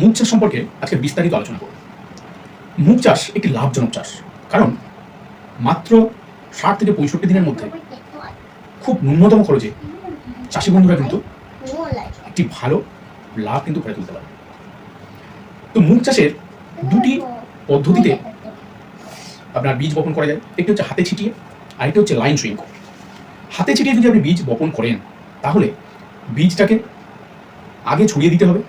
মুগ চাষ সম্পর্কে আজকে বিস্তারিত আলোচনা করব। মুগ চাষ একটি লাভজনক চাষ, কারণ মাত্র ষাট থেকে পঁয়ষট্টি দিনের মধ্যে খুব ন্যূনতম খরচে চাষি বন্ধুরা কিন্তু একটি ভালো লাভ কিন্তু করে তুলতে পারে তো মুগ চাষের দুটি পদ্ধতিতে আপনার বীজ বপন করা যায়, একটি হচ্ছে হাতে ছিটিয়ে, আরেকটি হচ্ছে লাইন সুইং করে। হাতে ছিটিয়ে যদি আপনি বীজ বপন করেন, তাহলে বীজটাকে আগে ছড়িয়ে দিতে হবে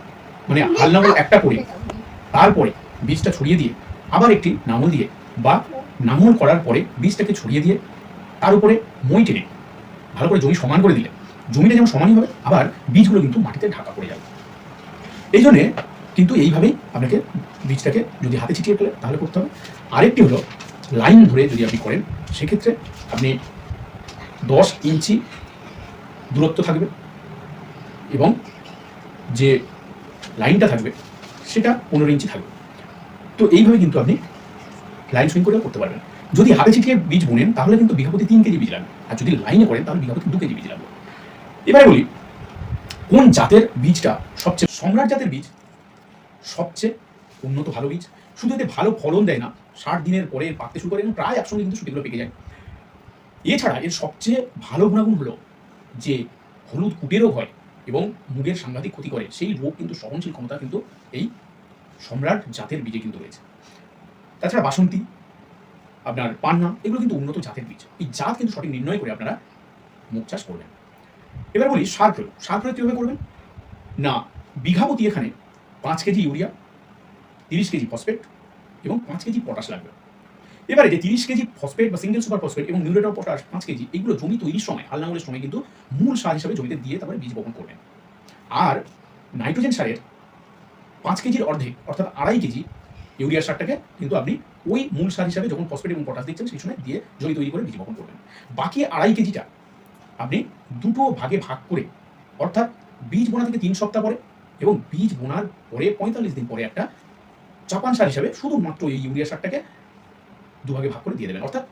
মানে হাল নাঙল একটা করে, তারপরে বীজটা ছড়িয়ে দিয়ে আবার একটি নাঙল দিয়ে বা নাঙল করার পরে বীজটাকে ছড়িয়ে দিয়ে তার উপরে মই টেনে ভালো করে জমি সমান করে দিলে। জমিটা যেমন সমানই হবে, আবার বীজগুলো কিন্তু মাটিতে ঢাকা পড়ে যাবে। এই জন্যে কিন্তু এইভাবেই আপনাকে বীজটাকে যদি হাতে ছিটিয়ে ফেলে তাহলে করতে হবে। আরেকটি হলো লাইন ধরে যদি আপনি করেন, সেক্ষেত্রে আপনি দশ ইঞ্চি দূরত্ব থাকবে এবং যে লাইনটা থাকবে, সেটা পনেরো ইঞ্চি থাকবে। তো এইভাবে কিন্তু আপনি লাইন সুইং করেও করতে পারবেন। যদি হাতে ছিটিয়ে বীজ বোনেন, তাহলে কিন্তু বিঘাপতি তিন কেজি বীজ লাগবে। আর যদি লাইনে করেন, তাহলে বিঘাপতি দু কেজি বীজ লাগবে। এবারে বলি, কোন জাতের বীজটা সবচেয়ে সম্রাট জাতের বীজ সবচেয়ে উন্নত, ভালো বীজ? শুধু এতে ভালো ফলন দেয় না, ষাট দিনের পরে পাকতে শুরু করে, এবং প্রায় একসঙ্গে কিন্তু সুতিগুলো পেকে যায়। এছাড়া এর সবচেয়ে ভালো গুণাগুণ হলো যে হলুদ কুটে রোগ হয়। এবং মুগের সাংঘাতিক ক্ষতি করে। সেই রোগ কিন্তু, সহনশীল ক্ষমতা কিন্তু এই সম্রাট জাতের বীজে কিন্তু রয়েছে। তাছাড়া বাসন্তী, আপনার পান্না, এগুলো কিন্তু উন্নত জাতের বীজ। এই জাত কিন্তু সঠিক নির্ণয় করে আপনারা মুগ চাষ করবেন। এবার বলি সার প্রয়োগ। সার প্রয়োগ কীভাবে করবেন? না বিঘাপতি এখানে পাঁচ কেজি ইউরিয়া, তিরিশ কেজি ফসফেট এবং পাঁচ কেজি পটাশ লাগবে। এবারে যে তিরিশ কেজি ফসফেট বা সিঙ্গেল সুপার ফসফেট এবং মিউরেট অফ পটাশ পাঁচ কেজি, এগুলো জমি তৈরির সময়, হাল নাঙলের সময় কিন্তু মূল সার হিসাবে জমিতে দিয়ে তারপরে বীজ বপন করবেন। আর নাইট্রোজেন সারের পাঁচ কেজির অর্ধেক, অর্থাৎ আড়াই কেজি ইউরিয়া সারটাকে কিন্তু আপনি ওই মূল সার হিসাবে যখন ফসফেট এবং পটাশ দিচ্ছেন, সেই সময় দিয়ে জমি তৈরি করে বীজ বপন করবেন। বাকি আড়াই কেজিটা আপনি দুটো ভাগে ভাগ করে, অর্থাৎ বীজ বোনা থেকে তিন সপ্তাহ পরে এবং বীজ বোনার পরে পঁয়তাল্লিশ দিন পরে একটা চাপান সার হিসাবে শুধুমাত্র এই ইউরিয়া সারটাকে দুভাগে ভাগ করে দিয়ে দেবেন। অর্থাৎ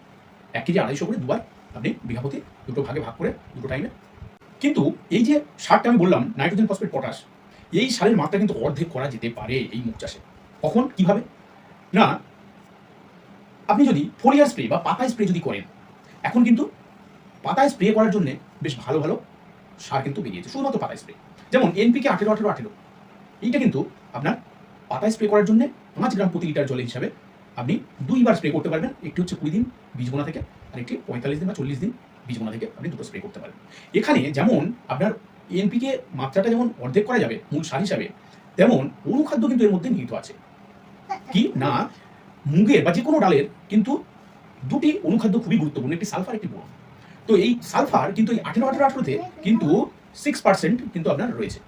এক কেজি আড়াইশো করে দুবার আপনি বিঘাপতি দুটো ভাগে ভাগ করে দুটো টাইমে কিন্তু এই যে সারটা আমি বললাম নাইট্রোজেন ফসফেট পটাশ এই সারের মাত্রা কিন্তু অর্ধেক করা যেতে পারে এই মুখ চাষে। কখন? কীভাবে? না, আপনি যদি ফোলিয়ার স্প্রে বা পাতায় স্প্রে যদি করেন, এখন কিন্তু পাতায় স্প্রে করার জন্য বেশ ভালো ভালো সার কিন্তু বেরিয়েছে, শুধুমাত্র পাতায় স্প্রে যেমন এনপিকে আঠেরো আঠেরো আঠেরো, এইটা কিন্তু আপনার পাতায় স্প্রে করার জন্য পাঁচ গ্রাম প্রতি লিটার জলের হিসাবে আপনি দুইবার স্প্রে করতে পারবেন। একটি হচ্ছে কুড়ি দিন বীজ বোনা থেকে, আর একটি পঁয়তাল্লিশ দিন বা চল্লিশ দিন বীজ বোনা থেকে আপনি দুটো স্প্রে করতে পারবেন। এখানে যেমন আপনার এনপিকে মাত্রাটা যেমন অর্ধেক করা যাবে, মূল সার হিসাবে, তেমন অনুখাদ্য কিন্তু এর মধ্যে নিহিত আছে। কি? না, মুগের বা যে কোনো ডালের কিন্তু দুটি অনুখাদ্য খুবই গুরুত্বপূর্ণ, একটি সালফার, একটি বোরন। তো এই সালফার কিন্তু এই আঠেরো আঠেরো আঠেরোতে কিন্তু সিক্স পার্সেন্ট কিন্তু আপনার রয়েছে।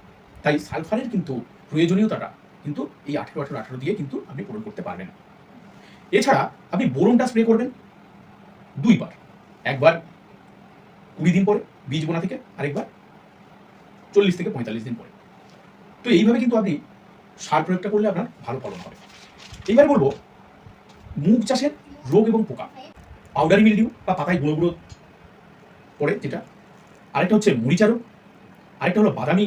তাই সালফারের কিন্তু প্রয়োজনীয়তাটা কিন্তু এই আঠেরো আঠেরো আঠেরো দিয়ে কিন্তু আপনি পূরণ করতে পারবেন। এছাড়া আপনি বোরনটা স্প্রে করবেন দুইবার। একবার কুড়ি দিন পরে বীজ বোনা থেকে, আরেকবার চল্লিশ থেকে পঁয়তাল্লিশ দিন পরে। তো এইভাবে কিন্তু আপনি সার প্রয়োগটা করলে আপনার ভালো ফলন হবে। এইবার বলব, মুগ চাষের রোগ এবং পোকা। পাউডারি মিলডিউ বা পাতায় গুঁড়ো গুঁড়ো পড়ে, যেটা আরেকটা হচ্ছে মরিচা রোগ, আরেকটা হলো বাদামি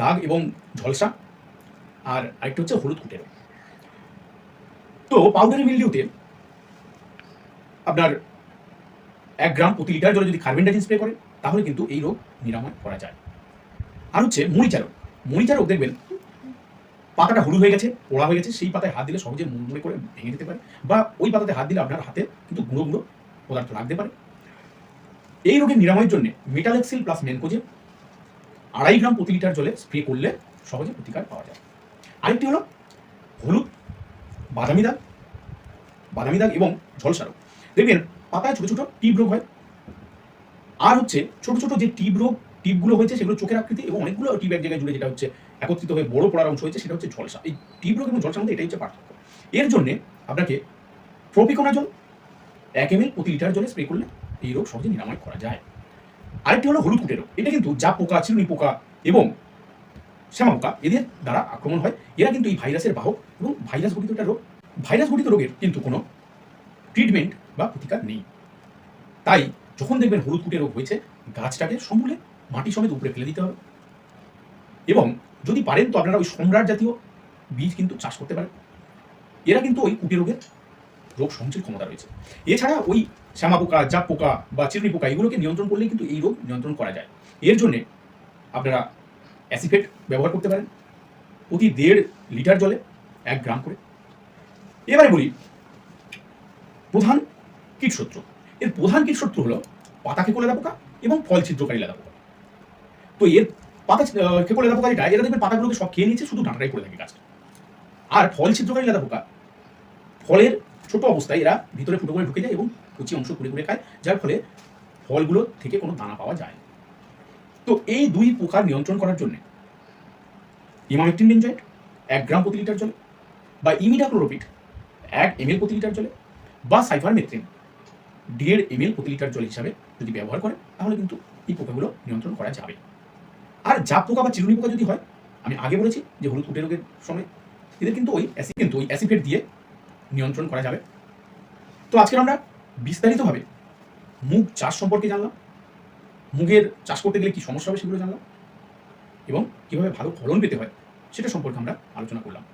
দাগ এবং ঝলসা, আর আরেকটা হচ্ছে হলুদ কুটে রোগ। তো পাউডারি মিলডিউতে আপনার এক গ্রাম প্রতি লিটার জলে যদি কার্বেন্ডাজিন স্প্রে করে, তাহলে কিন্তু এই রোগ নিরাময় করা যায়। আর হচ্ছে মরিচা রোগ মরিচা রোগ দেখবেন, পাতাটা হলুদ হয়ে গেছে, পোড়া হয়ে গেছে, সেই পাতায় হাত দিলে সহজে মুড়মুড়ে করে ভেঙে যেতে পারে বা ওই পাতাতে হাত দিলে আপনার হাতে কিন্তু গুঁড়ো গুঁড়ো পদার্থ লাগতে পারে। এই রোগের নিরাময়ের জন্য মেটালেক্সিল প্লাস মেনকোজে আড়াই গ্রাম প্রতি লিটার জলে স্প্রে করলে সহজে প্রতিকার পাওয়া যায়। আরেকটি হলো বাদামি দাগ বাদামি দাগ এবং ঝলসা রোগ দেখবেন, পাতায় ছোট ছোট টিপ রোগ হয়। আর হচ্ছে, ছোট ছোট যে টিপ রোগ, টিপগুলো হয়েছে, সেগুলো চোখের আকৃতি এবং অনেকগুলো টিপ এক জায়গায় জুড়ে, যেটা হচ্ছে একত্রিত হয়ে বড় পড়ার অংশ হয়েছে, সেটা হচ্ছে ঝলসা। এই টিপ রোগ এবং ঝলসার মধ্যে এটাই হচ্ছে পার্থক্য। এর জন্য আপনাকে প্রপিকোনাজল এক এম প্রতি লিটার জলে স্প্রে করলে এই রোগ সহজে নিরাময় করা যায়। আরেকটি হলো হলুদ কুটে রোগ। এটা কিন্তু যা পোকা ছিল চিরুনি পোকা এবং শ্যামা পোকা এদের দ্বারা আক্রমণ হয়। এরা কিন্তু এই ভাইরাসের বাহক এবং ভাইরাস ঘটিত একটা রোগ। ভাইরাস ঘটিত রোগের কিন্তু কোনো ট্রিটমেন্ট বা প্রতিকার নেই। তাই যখন দেখবেন হলুদ কুটে রোগ হয়েছে, গাছটাকে সমূলে মাটি সমেত উপরে ফেলে দিতে হবে। এবং যদি পারেন তো আপনারা ওই সম্রাট জাতীয় বীজ কিন্তু চাষ করতে পারেন। এরা কিন্তু ওই কুটি রোগের রোগ সহনশীল ক্ষমতা রয়েছে। এছাড়া ওই শ্যামা পোকা, জাপ পোকা বা চিরুনি পোকা, এগুলোকে নিয়ন্ত্রণ করলেই কিন্তু এই রোগ নিয়ন্ত্রণ করা যায়। এর জন্যে আপনারা অ্যাসিফেট ব্যবহার করতে পারেন। প্রতি দেড় লিটার জলে এক গ্রাম করে। এবারে বলি, প্রধান কীটশত্রু এর প্রধান কীটশত্রু হলো পাতা খেকো লেদা পোকা এবং ফল ছিদ্রকারী লেদা পোকা। তো এর পাতা খেকো লেদা পোকা যেটা এরা দেখবেন পাতাগুলোকে সব খেয়ে নিচ্ছে শুধু ডাঁটাটাই পড়ে থাকে গাছটা। আর ফল ছিদ্রকারী লেদা পোকা, ফলের ছোট অবস্থায় এরা ভিতরে ফুটো করে ঢুকে যায় এবং কুচি অংশ কুড়ে কুড়ে খায়, যার ফলে ফলগুলো থেকে কোনো দানা পাওয়া যায় না। তো এই দুই পোকার নিয়ন্ত্রণ করার জন্য ইমামেকটিন বেঞ্জয়েট এক গ্রাম প্রতি লিটার জলে, বা ইমিডাক্লোরোপিড এক এমএল প্রতি লিটার জলে, বা সাইফারমেথ্রিন, দেড় এমএল প্রতি লিটার জল হিসাবে যদি ব্যবহার করেন, তাহলে কিন্তু এই পোকাগুলো নিয়ন্ত্রণ করা যাবে। আর জাপ পোকা বা চিরুনি পোকা যদি হয়, আমি আগে বলেছি যে হলুদ উঠে রোগের সময় এদের কিন্তু ওই অ্যাসিড, কিন্তু ওই অ্যাসিফেট দিয়ে নিয়ন্ত্রণ করা যাবে। তো আজকে আমরা বিস্তারিতভাবে মুগ চাষ সম্পর্কে জানলাম। মুগের চাষ করতে গেলে কি সমস্যা হবে সেগুলো জানলাম? এবং কীভাবে ভালো ফলন পেতে হয় সেটা সম্পর্কে আমরা আলোচনা করলাম।